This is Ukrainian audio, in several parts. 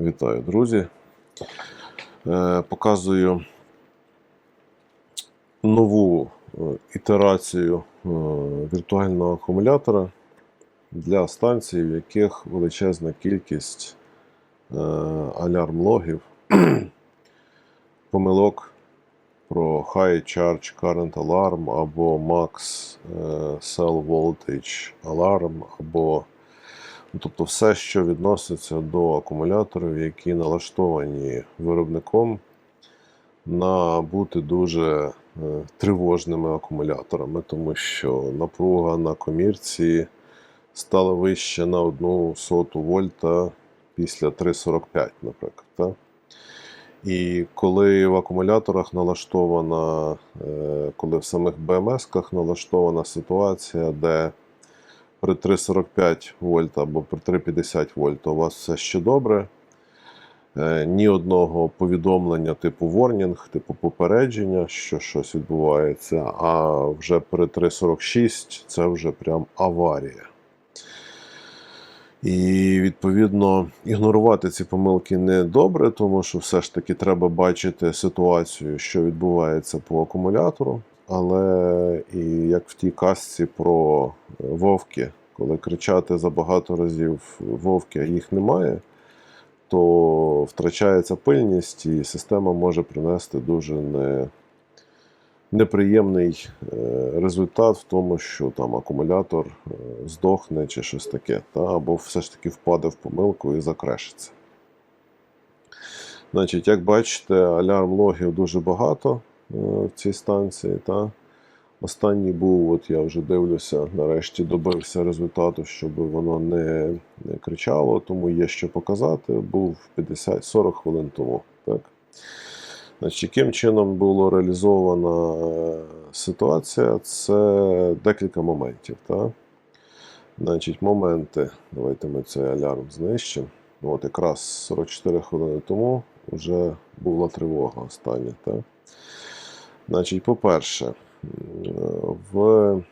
Вітаю, друзі. Е, Показую нову е, ітерацію е, віртуального акумулятора для станцій, в яких величезна кількість алярм-логів, помилок про High Charge Current Alarm або Max Cell Voltage Alarm, або Тобто все, що відноситься до акумуляторів, які налаштовані виробником на бути дуже е, тривожними акумуляторами, тому що напруга на комірці стала вище на 1 соту вольта після 3,45, наприклад. Так? І коли в акумуляторах налаштована, е, коли в самих БМС-ках налаштована ситуація, де при 3,45 вольт або при 3,50 вольт у вас все ще добре. Е, Ні одного повідомлення типу warning, типу попередження, що щось відбувається, а вже при 3,46 це вже прям аварія. І відповідно ігнорувати ці помилки не добре, тому що все ж таки треба бачити ситуацію, що відбувається по акумулятору. Але і як в тій казці про вовки, коли кричати за багато разів вовки, а їх немає, то втрачається пильність, і система може принести дуже не, неприємний е, результат в тому, що там акумулятор е, здохне чи щось таке, та, або все ж таки впаде в помилку і закрешиться. Значить, як бачите, алярм-логів дуже багато е, в цій станції. Та. Останній був, от я вже дивлюся, нарешті добився результату, щоб воно не, не кричало, тому є що показати. Був 50-40 хвилин тому. Так? Значить, яким чином була реалізована е, ситуація? Це декілька моментів. Так? Значить, моменти. Давайте ми цей алярм знищимо. От якраз 44 хвилини тому вже була тривога остання. Так? Значить, по-перше, в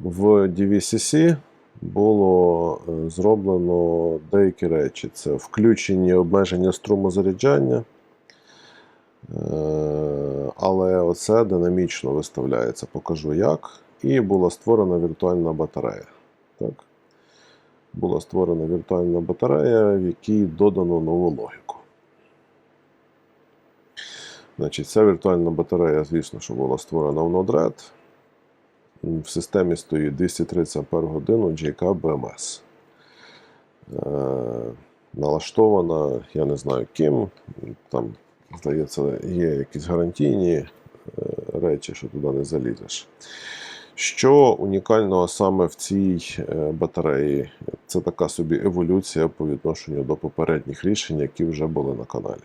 в DVCC було е, зроблено деякі речі. Це включені обмеження струму заряджання, Е, але оце динамічно виставляється, покажу як. І була створена віртуальна батарея. Так? Була створена віртуальна батарея, в якій додано нову логіку. Значить, Ця віртуальна батарея, звісно, що була створена в Node-RED. В системі стоїть 230 Ах JK BMS. Налаштована, я не знаю ким. Там, здається, є якісь гарантійні е, речі, що туди не залізеш. Що унікального саме в цій е, батареї? Це така собі еволюція по відношенню до попередніх рішень, які вже були на каналі.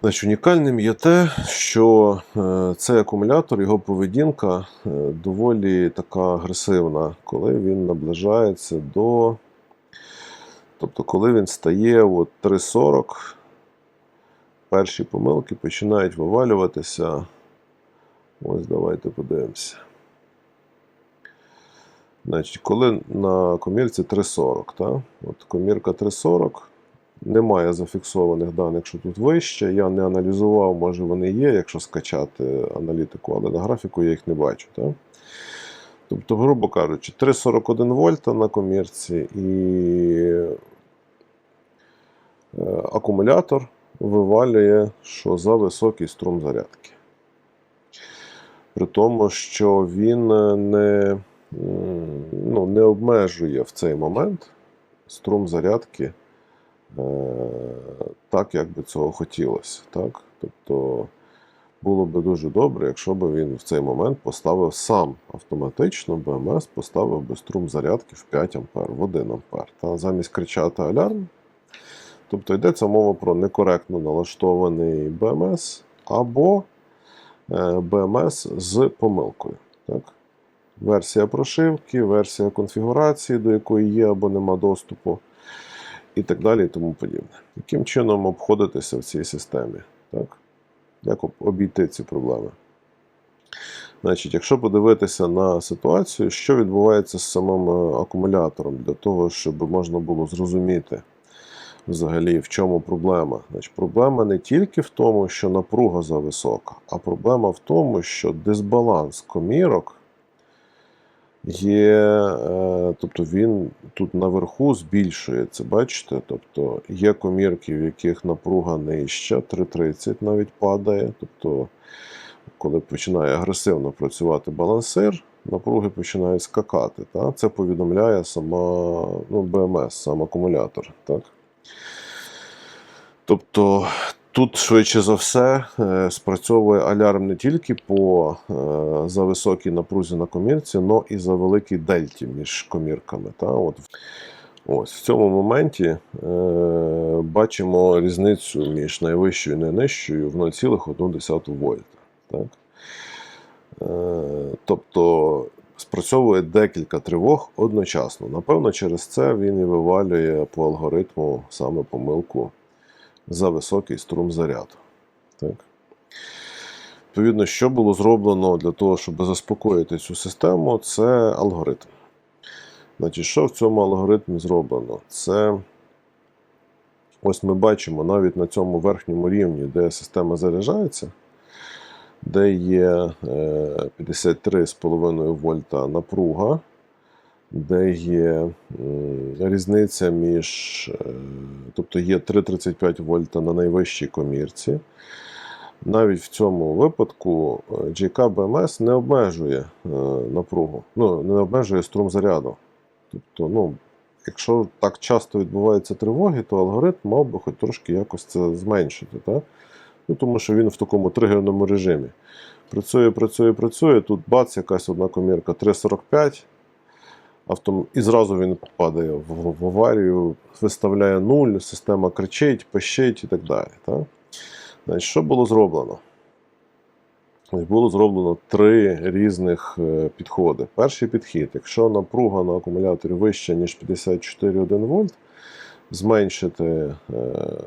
Значить, Унікальним є те, що е, цей акумулятор, його поведінка е, доволі така агресивна, коли він наближається до. Тобто, коли він стає от 3.40, перші помилки починають вивалюватися. Ось давайте подивимося. Значить, Коли на комірці 3.40, так? от комірка 3.40. Немає зафіксованих даних, що тут вище. Я не аналізував, може вони є, якщо скачати аналітику, але на графіку я їх не бачу. Так? Тобто, грубо кажучи, 3,41 вольта на комірці і е, акумулятор вивалює, що за високий струм зарядки. При тому, що він не, ну, не обмежує в цей момент струм зарядки. Так, як би цього хотілося. Так? Тобто було б дуже добре, якщо б він в цей момент поставив сам автоматично БМС, поставив би струм зарядки в 5 А, в 1 А. Та замість кричати алярм. Тобто йдеться мова про некоректно налаштований БМС або БМС з помилкою. Так? Версія прошивки, версія конфігурації, до якої є або нема доступу і так далі, і тому подібне. Яким чином обходитися в цій системі? Так? Як обійти ці проблеми? Значить, якщо подивитися на ситуацію, що відбувається з самим е, акумулятором, для того, щоб можна було зрозуміти взагалі, в чому проблема. Значить, проблема не тільки в тому, що напруга зависока, а проблема в тому, що дисбаланс комірок є, е, тобто він тут наверху збільшується, бачите? Тобто є комірки, в яких напруга нижча, 3,30 навіть падає. Тобто, коли починає агресивно працювати балансир, напруги починають скакати. Та? Це повідомляє сама ну, БМС, сам акумулятор. Так? Тобто тут, швидше за все, е, спрацьовує алярм не тільки по е, за високій напрузі на комірці, але і за великій дельті між комірками. Та? От. Ось в цьому моменті е, бачимо різницю між найвищою і найнижчою в 0,1 вольта. Так? Тобто спрацьовує декілька тривог одночасно. Напевно, через це він і вивалює по алгоритму саме помилку за високий струм заряду. Так. Відповідно, що було зроблено для того, щоб заспокоїти цю систему, це алгоритм. Значить, Що в цьому алгоритмі зроблено? Це ось ми бачимо навіть на цьому верхньому рівні, де система заряджається, де є е, 53,5 вольта напруга, де є різниця між, е, тобто є 3,35 вольта на найвищій комірці. Навіть в цьому випадку е, BMS не обмежує е, напругу, ну, не обмежує струм заряду. Тобто, ну, якщо так часто відбуваються тривоги, то алгоритм мав би хоч трошки якось це зменшити. Так? Ну, тому що він в такому тригерному режимі. Працює, працює, працює. Тут бац, якась одна комірка 3,45. Автом... І зразу він падає в, аварію, виставляє нуль, система кричить, пищить і так далі. Так? Значить, що було зроблено? Було зроблено три різних е, підходи. Перший підхід, якщо напруга на акумуляторі вища, ніж 54,1 вольт, зменшити, е,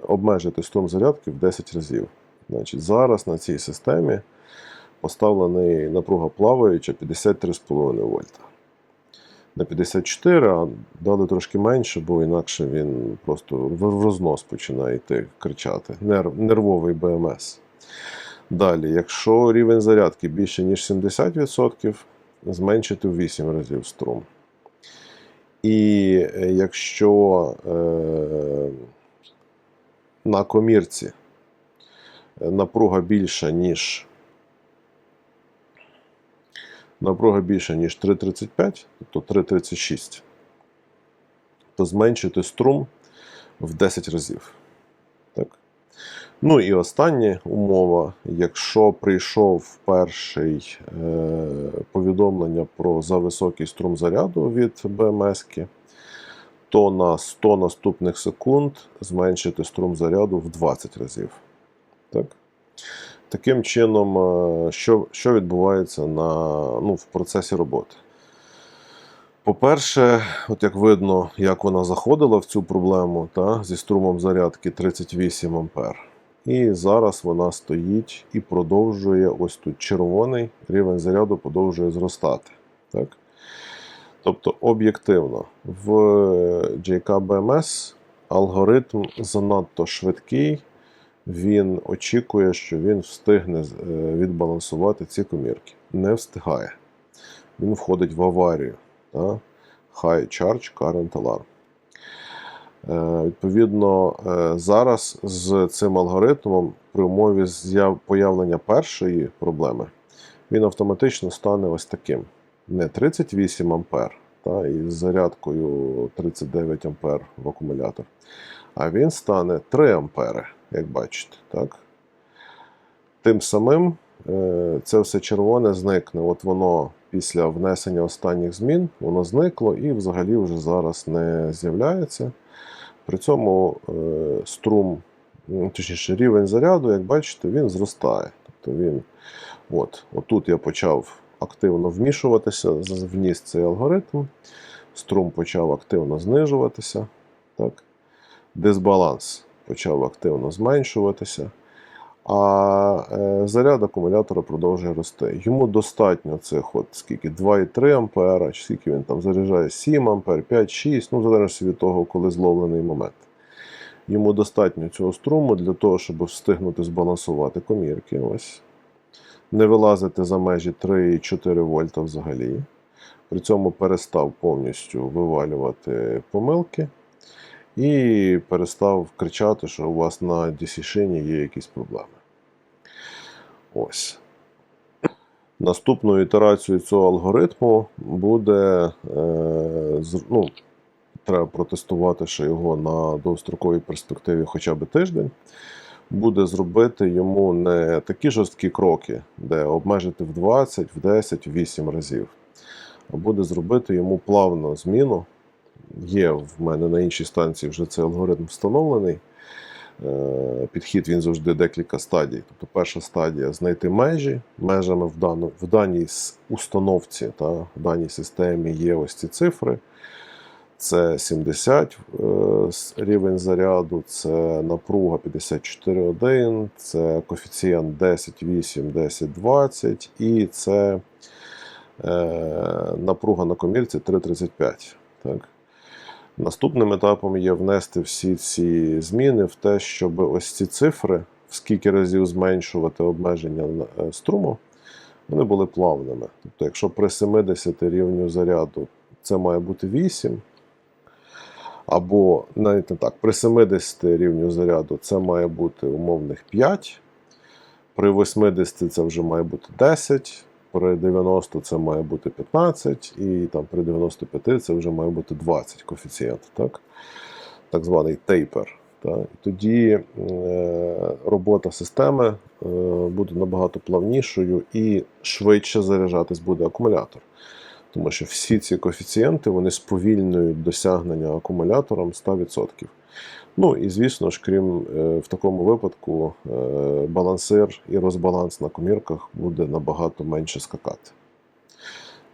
обмежити струм зарядки в 10 разів. Значить, Зараз на цій системі поставлена напруга плаваюча 53,5 вольта. На 54, а дали трошки менше, бо інакше він просто в рознос починає йти кричати. Нерв, нервовий БМС. Далі, якщо рівень зарядки більше, ніж 70%, зменшити в 8 разів струм. І е, якщо е, на комірці напруга більша, ніж напруга більша, ніж 3,35, тобто 3,36, то зменшити струм в 10 разів. Так? Ну і остання умова, якщо прийшов перший е, повідомлення про зависокий струм заряду від БМС, то на 100 наступних секунд зменшити струм заряду в 20 разів. Так? Таким чином, е, що що відбувається на, ну, в процесі роботи? По-перше, от як видно, як вона заходила в цю проблему та, зі струмом зарядки 38 А. І зараз вона стоїть і продовжує ось тут червоний рівень заряду продовжує зростати. Так? Тобто, об'єктивно, в JK BMS алгоритм занадто швидкий, він очікує, що він встигне е, відбалансувати ці комірки. Не встигає. Він входить в аварію. Та? High Charge Current Alarm. Е, Відповідно, е, зараз з цим алгоритмом при умові появлення першої проблеми він автоматично стане ось таким. Не 38 ампер та, із зарядкою 39 ампер в акумулятор, а він стане 3 ампери, як бачите. Так? Тим самим е, це все червоне зникне. От воно після внесення останніх змін воно зникло і взагалі вже зараз не з'являється. При цьому е, струм, ну, точніше, рівень заряду, як бачите, він зростає. Тобто він, от, Отут я почав активно вмішуватися, вніс цей алгоритм, струм почав активно знижуватися. Так? Дисбаланс почав активно зменшуватися. а е, заряд акумулятора продовжує рости. Йому достатньо цих от скільки 2,3 ампера, чи скільки він там заряджає 7 ампер, 5, 6, ну в залежності від того, коли зловлений момент. Йому достатньо цього струму для того, щоб встигнути збалансувати комірки. Ось. Не вилазити за межі 3,4 вольта взагалі. При цьому перестав повністю вивалювати помилки і перестав кричати, що у вас на DC-шині є якісь проблеми. Ось. Наступною ітерацією цього алгоритму буде. Е, ну, треба протестувати ще його на довгостроковій перспективі хоча б тиждень. Буде зробити йому не такі жорсткі кроки, де обмежити в 20, в 10, в 8 разів, а буде зробити йому плавну зміну. Є в мене на іншій станції вже цей алгоритм встановлений. Е, Підхід він завжди декілька стадій. Тобто, перша стадія знайти межі. Межами в, дану, в даній установці та в даній системі є ось ці цифри. Це 70 е, рівень заряду, це напруга 54,1, це коефіцієнт 10,8, 10,20 і це е, напруга на комірці 3,35. Так? Наступним етапом є внести всі ці зміни в те, щоб ось ці цифри, в скільки разів зменшувати обмеження е, струму, вони були плавними. Тобто, якщо при 70 рівню заряду це має бути 8, або навіть не так, при 70 рівню заряду це має бути умовних 5, при 80 це вже має бути 10, при 90 це має бути 15, і там при 95 це вже має бути 20 коефіцієнт, так? так званий тейпер. Та? І тоді е, робота системи е, буде набагато плавнішою і швидше заряджатись буде акумулятор. Тому що всі ці коефіцієнти вони сповільнюють досягнення акумулятором 100%. Ну і звісно ж, крім е, в такому випадку, е, балансир і розбаланс на комірках буде набагато менше скакати.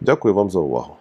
Дякую вам за увагу.